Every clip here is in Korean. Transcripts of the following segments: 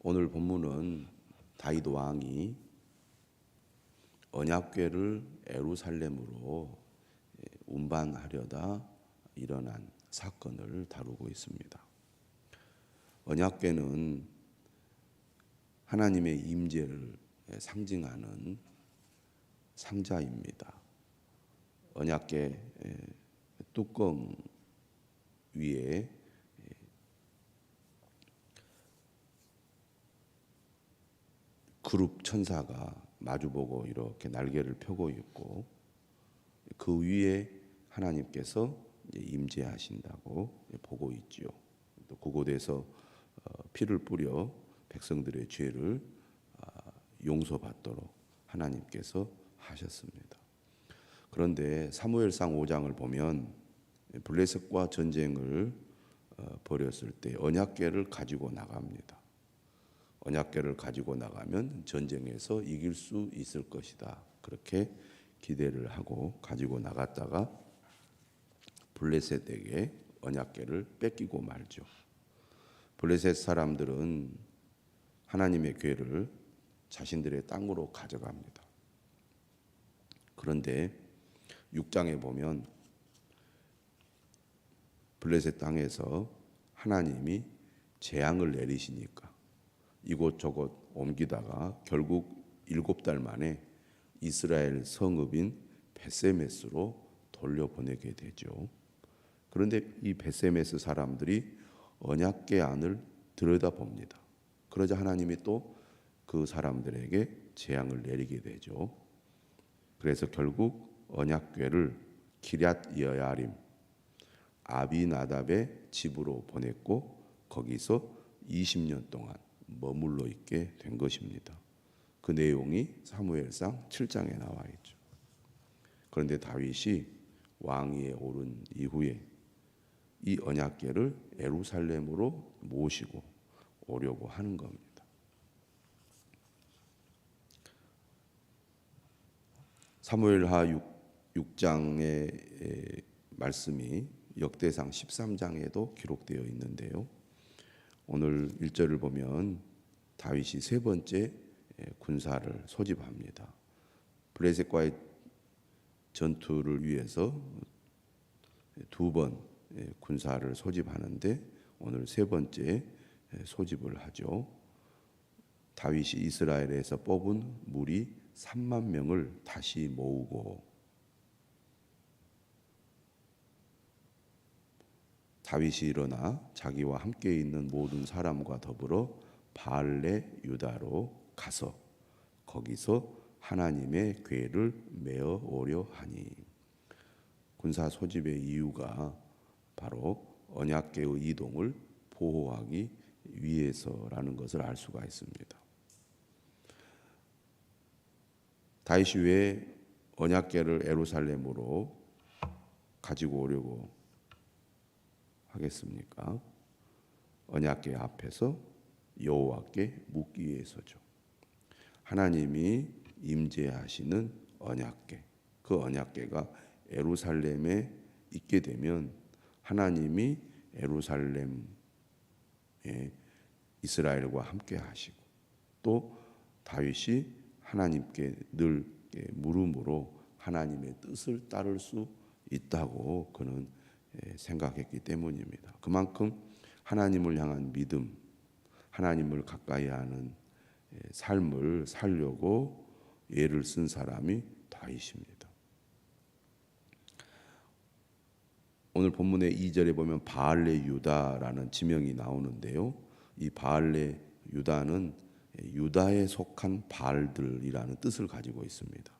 오늘 본문은 다윗 왕이 언약궤를 에루살렘으로 운반하려다 일어난 사건을 다루고 있습니다. 언약궤는 하나님의 임재를 상징하는 상자입니다. 언약궤 뚜껑 위에 그룹 천사가 마주보고 이렇게 날개를 펴고 있고 그 위에 하나님께서 임재하신다고 보고 있지요. 또 그곳에서 어, 피를 뿌려 백성들의 죄를 아, 용서받도록 하나님께서 하셨습니다. 그런데 사무엘상 5장을 보면 블레셋과 전쟁을 어, 벌였을 때 언약궤를 가지고 나갑니다. 언약궤를 가지고 나가면 전쟁에서 이길 수 있을 것이다. 그렇게 기대를 하고 가지고 나갔다가 블레셋에게 언약궤를 뺏기고 말죠. 블레셋 사람들은 하나님의 궤를 자신들의 땅으로 가져갑니다. 그런데 6장에 보면 블레셋 땅에서 하나님이 재앙을 내리시니까 이곳저곳 옮기다가 결국 일곱 달 만에 이스라엘 성읍인 베세메스로 돌려보내게 되죠. 그런데 이 베세메스 사람들이 언약궤 안을 들여다봅니다. 그러자 하나님이 또 그 사람들에게 재앙을 내리게 되죠. 그래서 결국 언약궤를 기럇 여야림 아비나답의 집으로 보냈고 거기서 20년 동안 머물러 있게 된 것입니다. 그 내용이 사무엘상 7장에 나와 있죠. 그런데 다윗이 왕위에 오른 이후에 이 언약궤를 에루살렘으로 모시고 오려고 하는 겁니다. 사무엘하 6, 장의 말씀이 역대상 13장에도 기록되어 있는데요. 오늘 1절을 보면 다윗이 세 번째 군사를 소집합니다. 블레셋과의 전투를 위해서 두 번 군사를 소집하는데 오늘 세 번째 소집을 하죠. 다윗이 이스라엘에서 뽑은 무리 3만 명을 다시 모으고 다윗이 일어나 자기와 함께 있는 모든 사람과 더불어 바알레 유다로 가서 거기서 하나님의 궤를 메어 오려 하니 군사 소집의 이유가 바로 언약궤의 이동을 보호하기 위해서라는 것을 알 수가 있습니다. 다윗이 왜 언약궤를 에루살렘으로 가지고 오려고 하겠습니까? 언약궤 앞에서 여호와께 묻기 위해서죠. 하나님이 임재하시는 언약궤. 그 언약궤가 에루살렘에 있게 되면 하나님이 에루살렘에 이스라엘과 함께 하시고 또 다윗이 하나님께 늘 물음으로 하나님의 뜻을 따를 수 있다고 그는 예, 생각했기 때문입니다. 그만큼 하나님을 향한 믿음, 하나님을 가까이 하는 예, 삶을 살려고 예를 쓴 사람이 다윗입니다. 오늘 본문의 2절에 보면 바알레 유다라는 지명이 나오는데요. 이 바알레 유다는 유다에 속한 바알들이라는 뜻을 가지고 있습니다.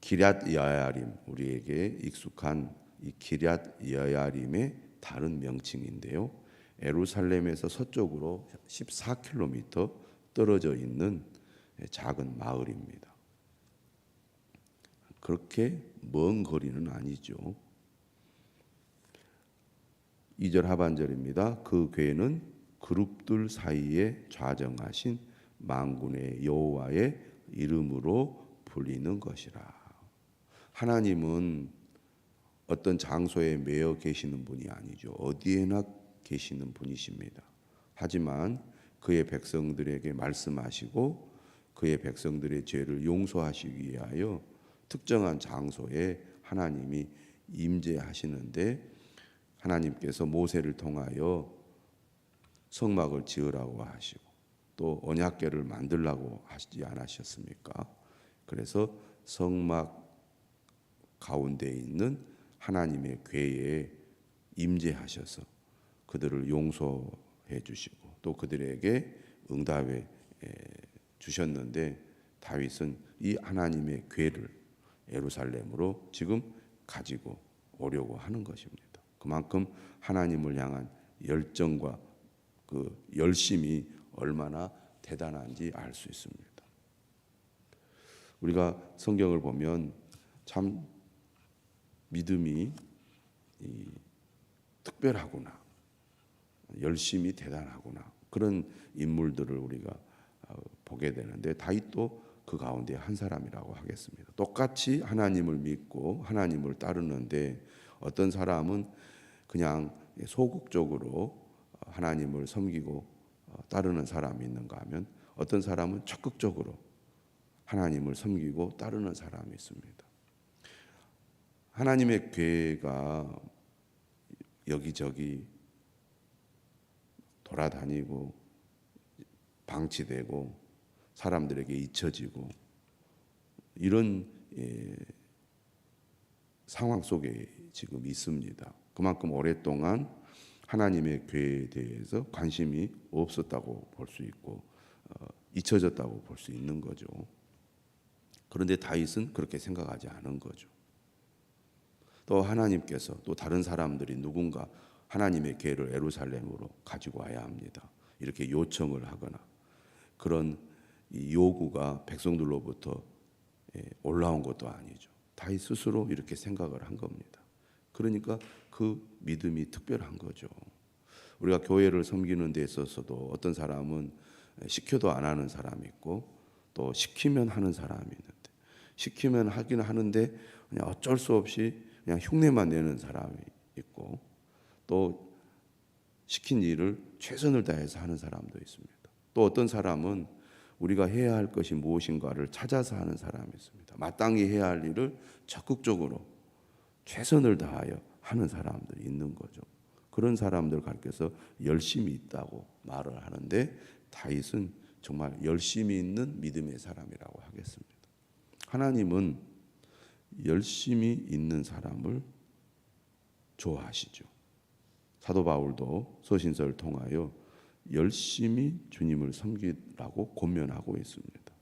기럇 야야림 우리에게 익숙한 이 기럇 여야림의 다른 명칭인데요. 에루살렘에서 서쪽으로 14km 떨어져 있는 작은 마을입니다. 그렇게 먼 거리는 아니죠. 2절 하반절입니다. 그 괴는 그룹들 사이에 좌정하신 만군의 여호와의 이름으로 불리는 것이라. 하나님은 어떤 장소에 매여 계시는 분이 아니죠. 어디에나 계시는 분이십니다. 하지만 그의 백성들에게 말씀하시고 그의 백성들의 죄를 용서하시기 위하여 특정한 장소에 하나님이 임재하시는데 하나님께서 모세를 통하여 성막을 지으라고 하시고 또 언약궤를 만들라고 하시지 않으셨습니까? 그래서 성막 가운데 있는 하나님의 궤에 임재하셔서 그들을 용서해 주시고 또 그들에게 응답해 주셨는데 다윗은 이 하나님의 궤를 예루살렘으로 지금 가지고 오려고 하는 것입니다. 그만큼 하나님을 향한 열정과 그 열심이 얼마나 대단한지 알 수 있습니다. 우리가 성경을 보면 참 믿음이 특별하구나, 열심이 대단하구나 그런 인물들을 우리가 어, 보게 되는데 다윗도 그 가운데 한 사람이라고 하겠습니다. 똑같이 하나님을 믿고 하나님을 따르는데 어떤 사람은 그냥 소극적으로 하나님을 섬기고 어, 따르는 사람이 있는가 하면 어떤 사람은 적극적으로 하나님을 섬기고 따르는 사람이 있습니다. 하나님의 괴가 여기저기 돌아다니고 방치되고 사람들에게 잊혀지고 이런 예, 상황 속에 지금 있습니다. 그만큼 오랫동안 하나님의 괴에 대해서 관심이 없었다고 볼 수 있고 어, 잊혀졌다고 볼 수 있는 거죠. 그런데 다윗은 그렇게 생각하지 않은 거죠. 또 하나님께서 또 다른 사람들이 누군가 하나님의 괴를 에루살렘으로 가지고 와야 합니다. 이렇게 요청을 하거나 그런 요구가 백성들로부터 예, 올라온 것도 아니죠. 다윗 스스로 이렇게 생각을 한 겁니다. 그러니까 그 믿음이 특별한 거죠. 우리가 교회를 섬기는 데 있어서도 어떤 사람은 시켜도 안 하는 사람이 있고 또 시키면 하는 사람이 있는데 시키면 하긴 하는데 그냥 어쩔 수 없이 그냥 흉내만 내는 사람이 있고 또 시킨 일을 최선을 다해서 하는 사람도 있습니다. 또 어떤 사람은 우리가 해야 할 것이 무엇인가를 찾아서 하는 사람이 있습니다. 마땅히 해야 할 일을 적극적으로 최선을 다하여 하는 사람들이 있는 거죠. 그런 사람들 가르쳐서 열심히 있다고 말을 하는데 다윗은 정말 열심히 있는 믿음의 사람이라고 하겠습니다. 하나님은 열심히 있는 사람을 좋아하시죠. 사도 바울도 소신서를 통하여 열심히 주님을 섬기라고 권면하고 있습니다.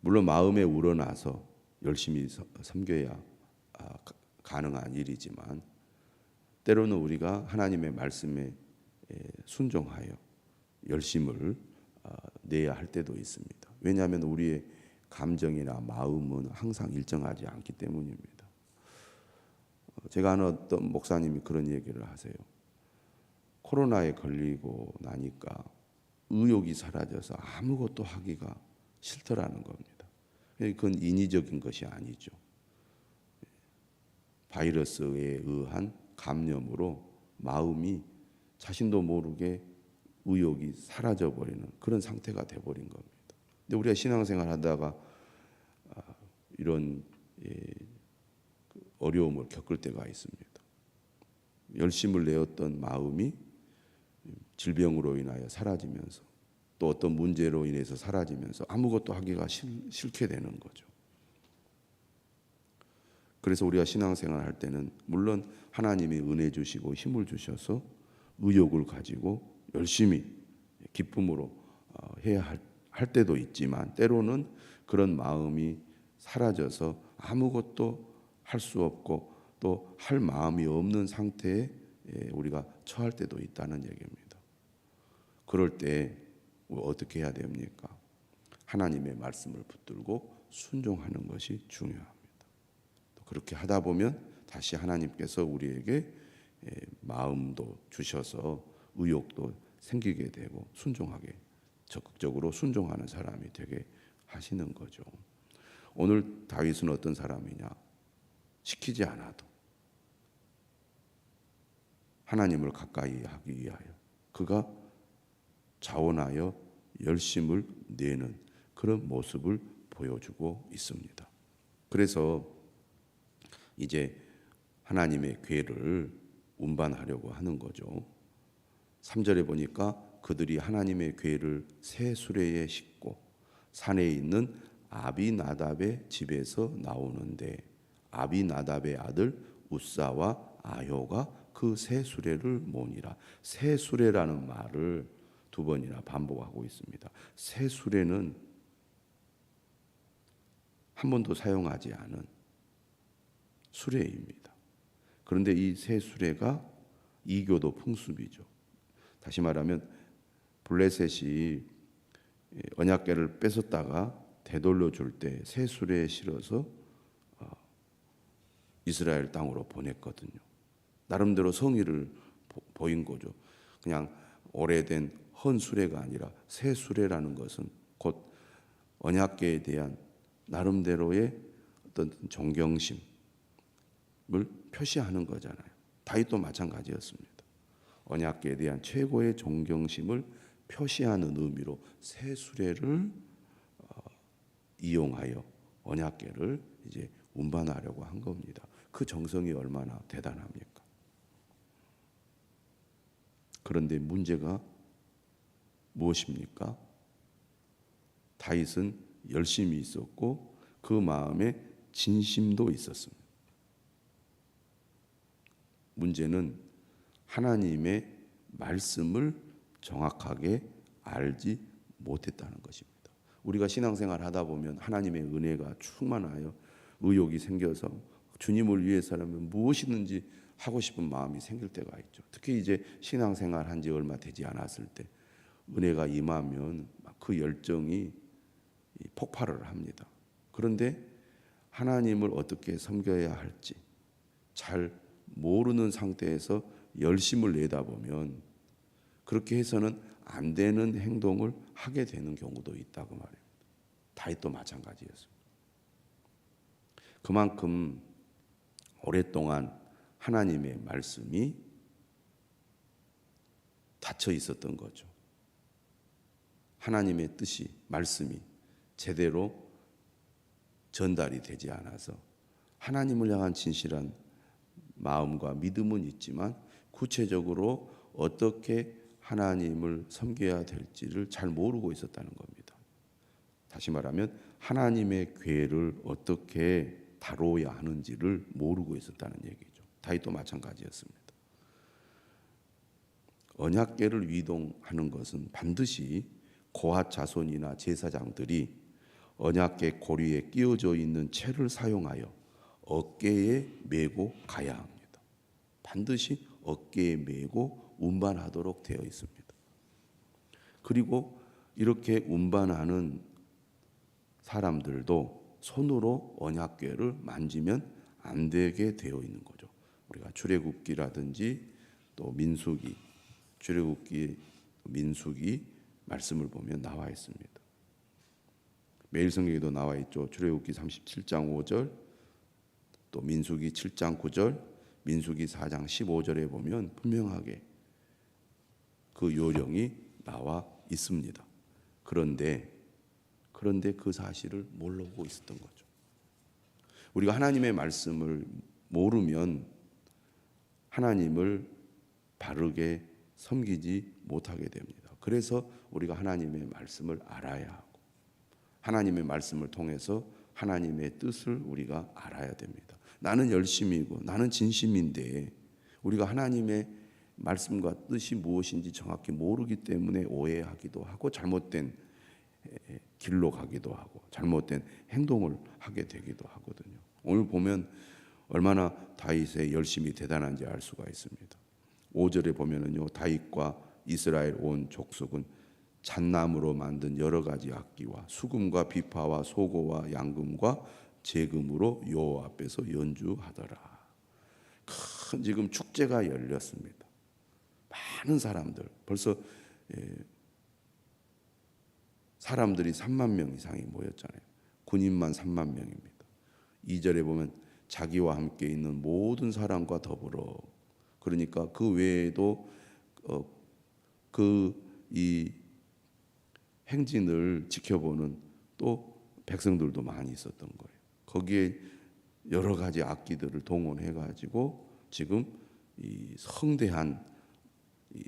물론 마음에 우러나서 열심히 섬겨야 아, 가능한 일이지만 때로는 우리가 하나님의 말씀에 순종하여 열심을 아, 내야 할 때도 있습니다. 왜냐하면 우리의 감정이나 마음은 항상 일정하지 않기 때문입니다. 어, 제가 아는 어떤 목사님이 그런 얘기를 하세요. 코로나에 걸리고 나니까 의욕이 사라져서 아무것도 하기가 싫더라는 겁니다. 그건 인위적인 것이 아니죠. 바이러스에 의한 감염으로 마음이 자신도 모르게 의욕이 사라져 버리는 그런 상태가 돼 버린 겁니다. 근데 우리가 신앙생활 하다가 아, 이런 예, 그 어려움을 겪을 때가 있습니다. 열심을 내었던 마음이 질병으로 인하여 사라지면서 또 어떤 문제로 인해서 사라지면서 아무것도 하기가 싫, 게 되는 거죠. 그래서 우리가 신앙생활 할 때는 물론 하나님이 은혜 주시고 힘을 주셔서 의욕을 가지고 열심히 기쁨으로 어, 해야 할, 할 때도 있지만 때로는 그런 마음이 사라져서 아무것도 할 수 없고 또 할 마음이 없는 상태에 예, 우리가 처할 때도 있다는 얘기입니다. 그럴 때 어떻게 해야 됩니까? 하나님의 말씀을 붙들고 순종하는 것이 중요합니다. 그렇게 하다 보면 다시 하나님께서 우리에게 예, 마음도 주셔서 의욕도 생기게 되고 순종하게 적극적으로 순종하는 사람이 되게 하시는 거죠. 오늘 다윗은 어떤 사람이냐? 시키지 않아도 하나님을 가까이 하기 위하여 그가 자원하여 열심을 내는 그런 모습을 보여주고 있습니다. 그래서 이제 하나님의 괴를 운반하려고 하는 거죠. 3절에 보니까 그들이 하나님의 괴를 새 수레에 싣고 산에 있는 아비나답의 집에서 나오는데 아비나답의 아들 우사와 아효가 그 새 수레를 모니라. 새 수레라는 말을 두 번이나 반복하고 있습니다. 새 수레는 한 번도 사용하지 않은 수레입니다. 그런데 이 새 수레가 이교도 풍습이죠. 다시 말하면 블레셋이 언약궤를 뺏었다가 되돌려 줄 때 새 수레에 실어서 어, 이스라엘 땅으로 보냈거든요. 나름대로 성의를 보인 거죠. 그냥 오래된 헌 수레가 아니라 새 수레라는 것은 곧 언약궤에 대한 나름대로의 어떤 존경심을 표시하는 거잖아요. 다윗도 마찬가지였습니다. 언약궤에 대한 최고의 존경심을 표시하는 의미로 새 수레를 어, 이용하여 언약궤를 이제 운반하려고 한 겁니다. 그 정성이 얼마나 대단합니까? 그런데 문제가 무엇입니까? 다윗은 열심이 있었고 그 마음에 진심도 있었습니다. 문제는 하나님의 말씀을 정확하게 알지 못했다는 것입니다. 우리가 신앙생활 하다 보면 하나님의 은혜가 충만하여 의욕이 생겨서 주님을 위해서라면 무엇이든지 하고 싶은 마음이 생길 때가 있죠. 특히 이제 신앙생활 한 지 얼마 되지 않았을 때 은혜가 임하면 그 열정이 폭발을 합니다. 그런데 하나님을 어떻게 섬겨야 할지 잘 모르는 상태에서 열심을 내다 보면 그렇게 해서는 안 되는 행동을 하게 되는 경우도 있다고 말입니다. 다윗도 마찬가지였습니다. 그만큼 오랫동안 하나님의 말씀이 닫혀 있었던 거죠. 하나님의 뜻이 말씀이 제대로 전달이 되지 않아서 하나님을 향한 진실한 마음과 믿음은 있지만 구체적으로 어떻게 하나님을 섬겨야 될지를 잘 모르고 있었다는 겁니다. 다시 말하면 하나님의 괴를 어떻게 다뤄야 하는지를 모르고 있었다는 얘기죠. 다윗도 마찬가지였습니다. 언약궤를 위동하는 것은 반드시 고핫 자손이나 제사장들이 언약궤 고리에 끼워져 있는 채를 사용하여 어깨에 메고 가야 합니다. 반드시 어깨에 메고 운반하도록 되어 있습니다. 그리고 이렇게 운반하는 사람들도 손으로 언약궤를 만지면 안 되게 되어 있는 거죠. 우리가 출애굽기라든지 또 민수기, 출애굽기, 민수기 말씀을 보면 나와 있습니다. 매일 성경에도 나와 있죠. 출애굽기 37장 5절, 또 민수기 7장 9절, 민수기 4장 15절에 보면 분명하게 그 요령이 나와 있습니다. 그런데 그런데 그 사실을 모르고 있었던 거죠. 우리가 하나님의 말씀을 모르면 하나님을 바르게 섬기지 못하게 됩니다. 그래서 우리가 하나님의 말씀을 알아야 하고 하나님의 말씀을 통해서 하나님의 뜻을 우리가 알아야 됩니다. 나는 열심이고 나는 진심인데 우리가 하나님의 말씀과 뜻이 무엇인지 정확히 모르기 때문에 오해하기도 하고 잘못된 길로 가기도 하고 잘못된 행동을 하게 되기도 하거든요. 오늘 보면 얼마나 다윗의 열심이 대단한지 알 수가 있습니다. 5절에 보면은요. 다윗과 이스라엘 온 족속은 잣나무로 만든 여러 가지 악기와 수금과 비파와 소고와 양금과 재금으로 여호와 앞에서 연주하더라. 큰 지금 축제가 열렸습니다. 많은 사람들 벌써 예, 사람들이 3만 명 이상이 모였잖아요. 군인만 3만 명입니다. 2절에 보면 자기와 함께 있는 모든 사람과 더불어 그러니까 그 외에도 어, 그이 행진을 지켜보는 또 백성들도 많이 있었던 거예요. 거기에 여러 가지 악기들을 동원해 가지고 지금 이 성대한 이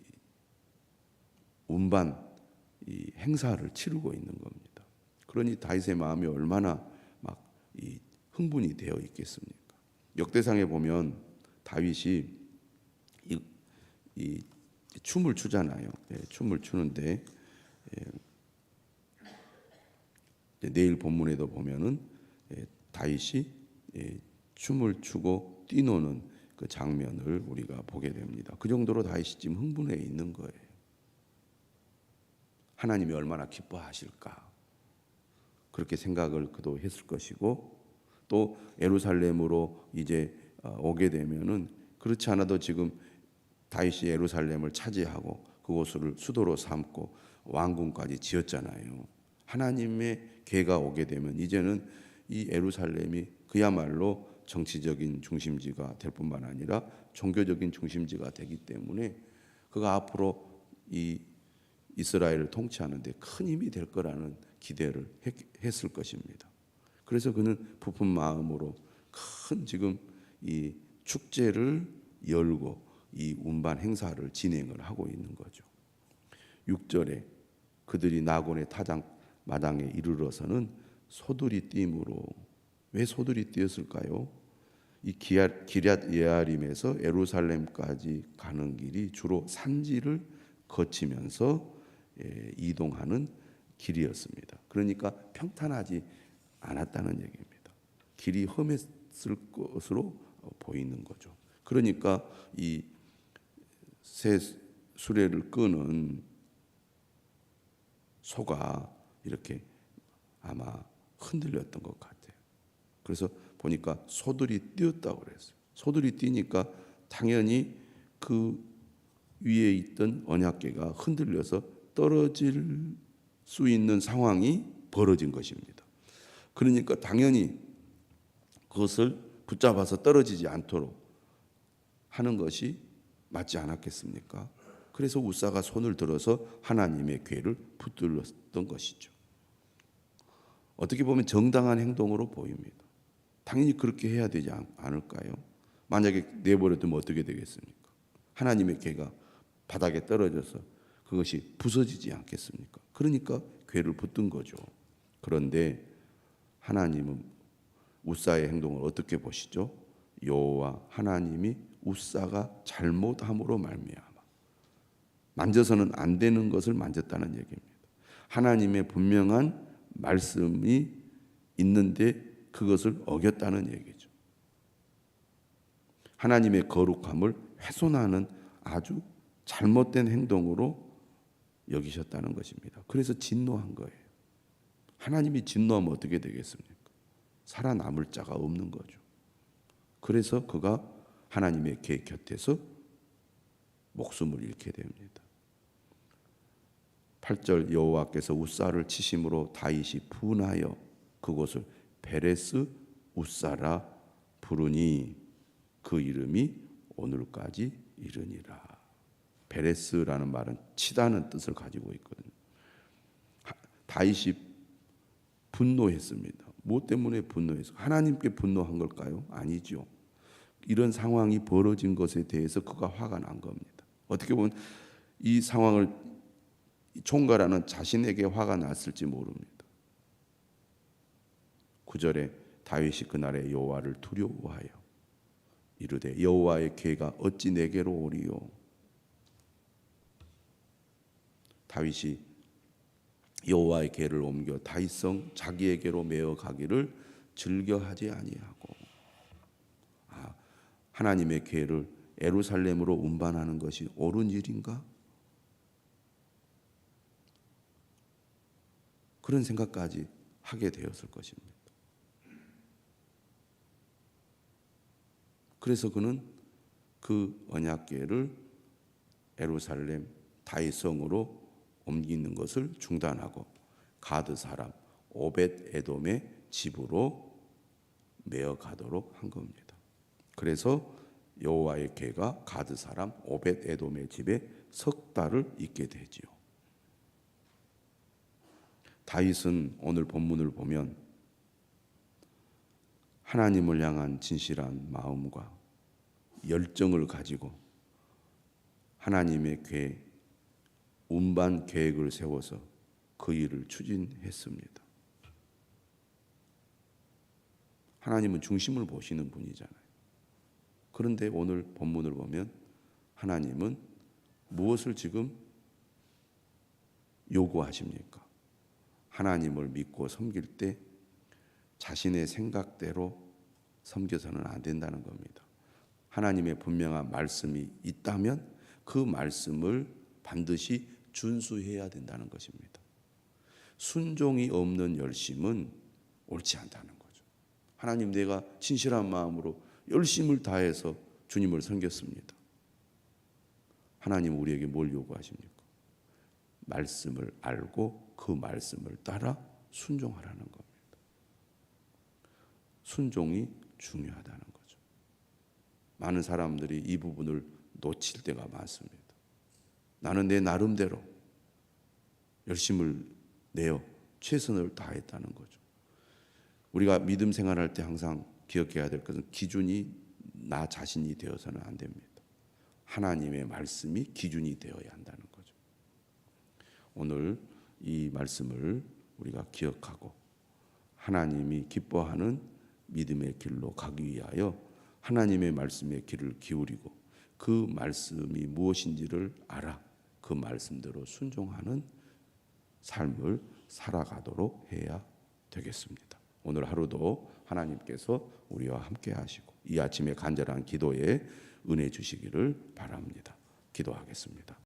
운반 이 행사를 치르고 있는 겁니다. 그러니 다윗의 마음이 얼마나 막 이 흥분이 되어 있겠습니까? 역대상에 보면 다윗이 이, 이 춤을 추잖아요. 예, 춤을 추는데 예, 내일 본문에도 보면은 예, 다윗이 예, 춤을 추고 뛰노는 그 장면을 우리가 보게 됩니다. 그 정도로 다윗이 지금 흥분해 있는 거예요. 하나님이 얼마나 기뻐하실까 그렇게 생각을 그도 했을 것이고 또 예루살렘으로 이제 어, 오게 되면은 그렇지 않아도 지금 다윗이 예루살렘을 차지하고 그곳을 수도로 삼고 왕궁까지 지었잖아요. 하나님의 계가 오게 되면 이제는 이 예루살렘이 그야말로 정치적인 중심지가 될 뿐만 아니라 종교적인 중심지가 되기 때문에 그가 앞으로 이 이스라엘을 통치하는 데 큰 힘이 될 거라는 기대를 했, 을 것입니다. 그래서 그는 부푼 마음으로 큰 지금 이 축제를 열고 이 운반 행사를 진행을 하고 있는 거죠. 6절에 그들이 나곤의 타장 마당에 이르러서는 소들이 띠므로 왜 소들이 띄었을까요? 이 기럇 예아림에서 예루살렘까지 가는 길이 주로 산지를 거치면서 예, 이동하는 길이었습니다. 그러니까 평탄하지 않았다는 얘기입니다. 길이 험했을 것으로 보이는 거죠. 그러니까 이 새 수레를 끄는 소가 이렇게 아마 흔들렸던 것 같아요. 그래서 보니까 소들이 뛰었다고 그랬어요. 소들이 뛰니까 당연히 그 위에 있던 언약궤가 흔들려서 떨어질 수 있는 상황이 벌어진 것입니다. 그러니까 당연히 그것을 붙잡아서 떨어지지 않도록 하는 것이 맞지 않았겠습니까? 그래서 우사가 손을 들어서 하나님의 궤를 붙들었던 것이죠. 어떻게 보면 정당한 행동으로 보입니다. 당연히 그렇게 해야 되지 않을까요? 만약에 내버려두면 어떻게 되겠습니까? 하나님의 궤가 바닥에 떨어져서 그것이 부서지지 않겠습니까? 그러니까 궤를 붙든 거죠. 그런데 하나님은 우사의 행동을 어떻게 보시죠? 여호와 하나님이 우사가 잘못함으로 말미암아 만져서는 안 되는 것을 만졌다는 얘기입니다. 하나님의 분명한 말씀이 있는데 그것을 어겼다는 얘기죠. 하나님의 거룩함을 훼손하는 아주 잘못된 행동으로 여기셨다는 것입니다. 그래서 진노한 거예요. 하나님이 진노하면 어떻게 되겠습니까? 살아남을 자가 없는 거죠. 그래서 그가 하나님의 계 곁에서 목숨을 잃게 됩니다. 8절 여호와께서 우사를 치심으로 다윗이 분하여 그곳을 베레스 우사라 부르니 그 이름이 오늘까지 이르니라. 베레스라는 말은 치다는 뜻을 가지고 있거든요. 다윗이 분노했습니다. 뭐 때문에 분노했어? 하나님께 분노한 걸까요? 아니죠. 이런 상황이 벌어진 것에 대해서 그가 화가 난 겁니다. 어떻게 보면 이 상황을 총괄하는 자신에게 화가 났을지 모릅니다. 9절에 다윗이 그날에 여호와를 두려워하여 이르되 여호와의 궤가 어찌 내게로 오리요 다윗이 여호와의 궤를 옮겨 다윗성 자기에게로 메어 가기를 즐겨하지 아니하고 아, 하나님의 궤를 에루살렘으로 운반하는 것이 옳은 일인가? 그런 생각까지 하게 되었을 것입니다. 그래서 그는 그 언약궤를 에루살렘 다윗성으로 옮기는 것을 중단하고 가드 사람 오벳 에돔의 집으로 메어 가도록 한 겁니다. 그래서 여호와의 괴가 가드 사람 오벳 에돔의 집에 석 달을 있게 되지요. 다윗은 오늘 본문을 보면 하나님을 향한 진실한 마음과 열정을 가지고 하나님의 궤 운반 계획을 세워서 그 일을 추진했습니다. 하나님은 중심을 보시는 분이잖아요. 그런데 오늘 본문을 보면 하나님은 무엇을 지금 요구하십니까? 하나님을 믿고 섬길 때 자신의 생각대로 섬겨서는 안 된다는 겁니다. 하나님의 분명한 말씀이 있다면 그 말씀을 반드시 준수해야 된다는 것입니다. 순종이 없는 열심은 옳지 않다는 거죠. 하나님 내가 진실한 마음으로 열심을 다해서 주님을 섬겼습니다. 하나님 우리에게 뭘 요구하십니까? 말씀을 알고 그 말씀을 따라 순종하라는 겁니다. 순종이 중요하다는 거죠. 많은 사람들이 이 부분을 놓칠 때가 많습니다. 나는 내 나름대로 열심을 내어 최선을 다했다는 거죠. 우리가 믿음 생활할 때 항상 기억해야 될 것은 기준이 나 자신이 되어서는 안 됩니다. 하나님의 말씀이 기준이 되어야 한다는 거죠. 오늘 이 말씀을 우리가 기억하고 하나님이 기뻐하는 믿음의 길로 가기 위하여 하나님의 말씀에 귀를 기울이고 그 말씀이 무엇인지를 알아 그 말씀대로 순종하는 삶을 살아가도록 해야 되겠습니다. 오늘 하루도 하나님께서 우리와 함께 하시고 이 아침에 간절한 기도에 은혜 주시기를 바랍니다. 기도하겠습니다.